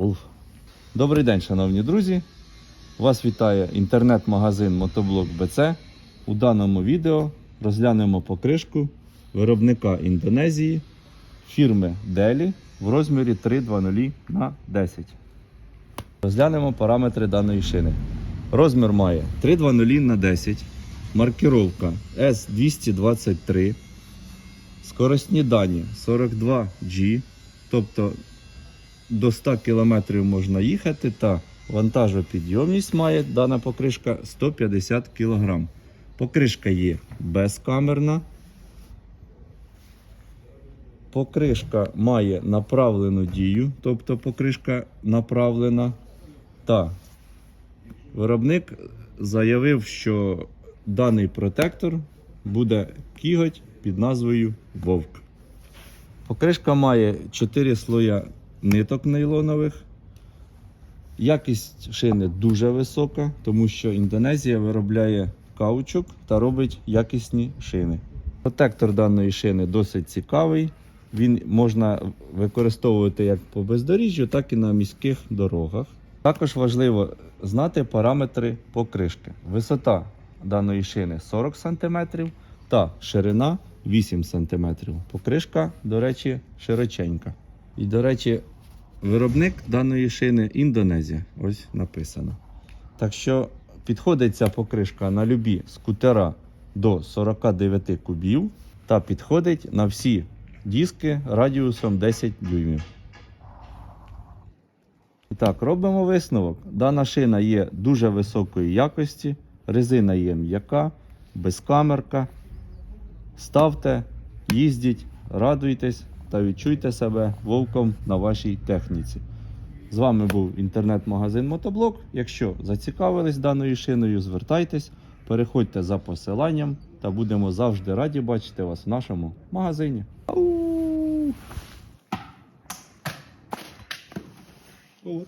Wolf. Добрий день, шановні друзі. Вас вітає інтернет-магазин Мотоблок БЦ. У даному відео розглянемо покришку виробника Індонезії фірми Делі в розмірі 320 на 10. Розглянемо параметри даної шини. Розмір має 320 на 10, маркіровка S223, скоростні дані 42G, тобто до 100 км можна їхати та вантажопідйомність має дана покришка 150 кг. Покришка є безкамерна. Покришка має направлену дію, тобто покришка направлена. Та виробник заявив, що даний протектор буде кіготь під назвою Вовк. Покришка має 4 слоя ниток нейлонових. Якість шини дуже висока, тому що Індонезія виробляє каучук та робить якісні шини. Протектор даної шини досить цікавий. Він можна використовувати як по бездоріжжю, так і на міських дорогах. Також важливо знати параметри покришки. Висота даної шини 40 см та ширина 8 см. Покришка, до речі, широченька. І, до речі, виробник даної шини Індонезія. Ось написано. Так що підходить ця покришка на любі скутера до 49 кубів та підходить на всі диски радіусом 10 дюймів. І так, робимо висновок. Дана шина є дуже високої якості, резина є м'яка, безкамерка. Ставте, їздіть, радуйтесь та відчуйте себе вовком на вашій техніці. З вами був інтернет-магазин Мотоблок. Якщо зацікавились даною шиною, звертайтесь, переходьте за посиланням та будемо завжди раді бачити вас в нашому магазині. Ау! От.